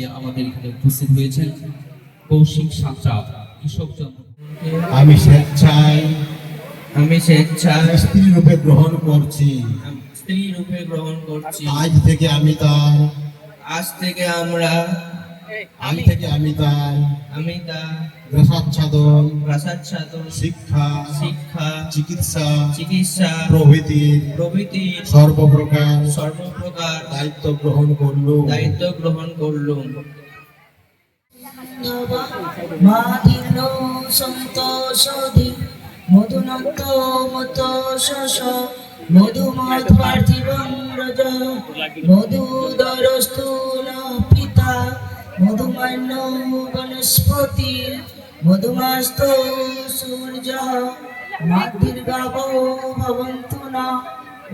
হিসেবে আমাদের এখানে উপস্থিত হয়েছেন। কৌশিক সাঁতরা কৃষকচন্দ্র আমি স্বেচ্ছায় আমি স্বেচ্ছায় স্ত্রী রূপে গ্রহণ করছি। স্ত্রী রূপে গ্রহণ করছি। আজ থেকে আমি তার আজ থেকে আমরা আজ থেকে আমি তার আমি তা রসাচ্ছাদন প্রাসাদ শিক্ষা শিক্ষা চিকিৎসা চিকিৎসা প্রভৃতির প্রভৃতি সর্বপ্রকার সর্বপ্রকার দায়িত্ব গ্রহণ করল দায়িত্ব গ্রহণ করলুম। মাদিন সন্তোষদি মধুনক্ত মত শশ মধুমত পার্থিবং রজ মধুদরস্থূল পিতা। মধুমান্য বনস্পতি, মধুমাস্ত সূর্য মাদীর্ঘাব ভবন্তু না।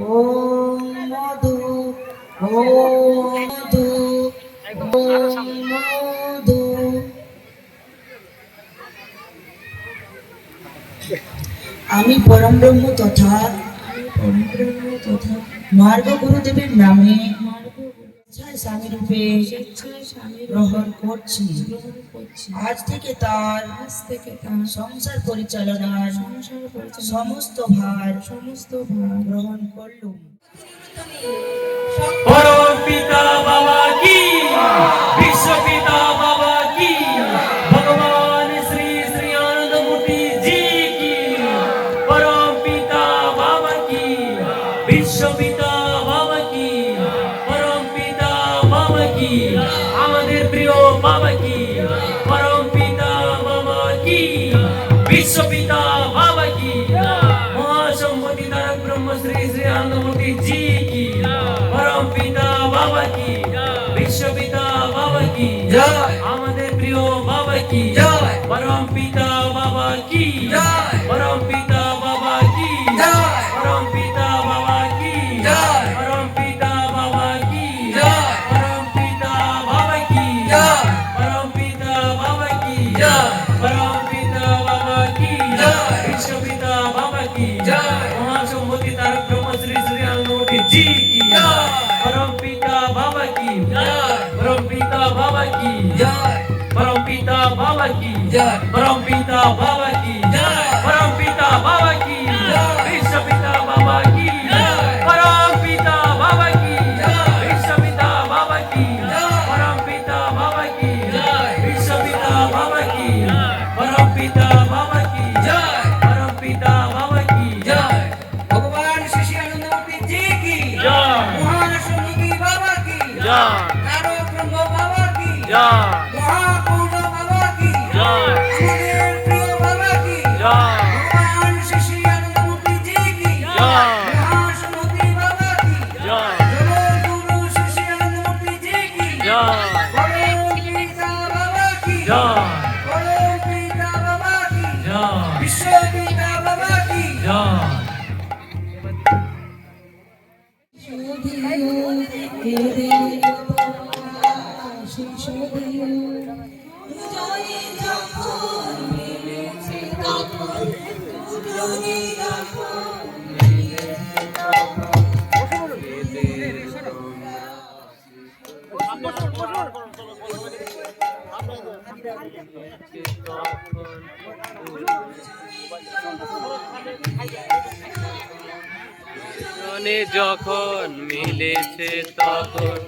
ওম মধু ও মধু ও মধু। আমি পরম ব্রহ্ম তথা পরম ব্রহ্ম তথা মার্গ গুরুদেবের নামে স্বেচ্ছায় গ্রহণ করছি। আজ থেকে তার আজ থেকে সংসার পরিচালনার সমস্ত ভার সমস্ত ভার গ্রহণ করলুম। পিতা বাবা কি জয়। পরম পিতা বাবা কি জয়। পরম পিতা বাবা কি জয়। পরম পিতা বাবা কি জয়। পরম পিতা বাবা কি জয়। পরম পিতা বাবা কি জয়। পরম পিতা বাবা কি জয়। পরম পিতা বাবা কি জয়। বিশ্ব পিতা বাবা কি জয়। পিতা বাবা কি জয়। পরম মনে যখন মিলেছে তখন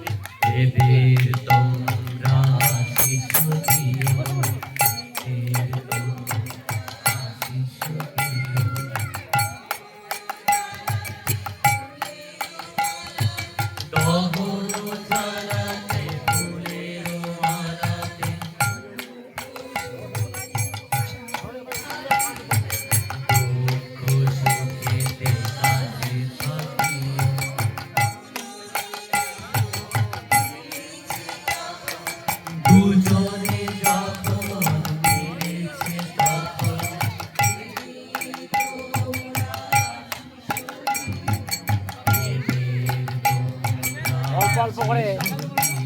不好意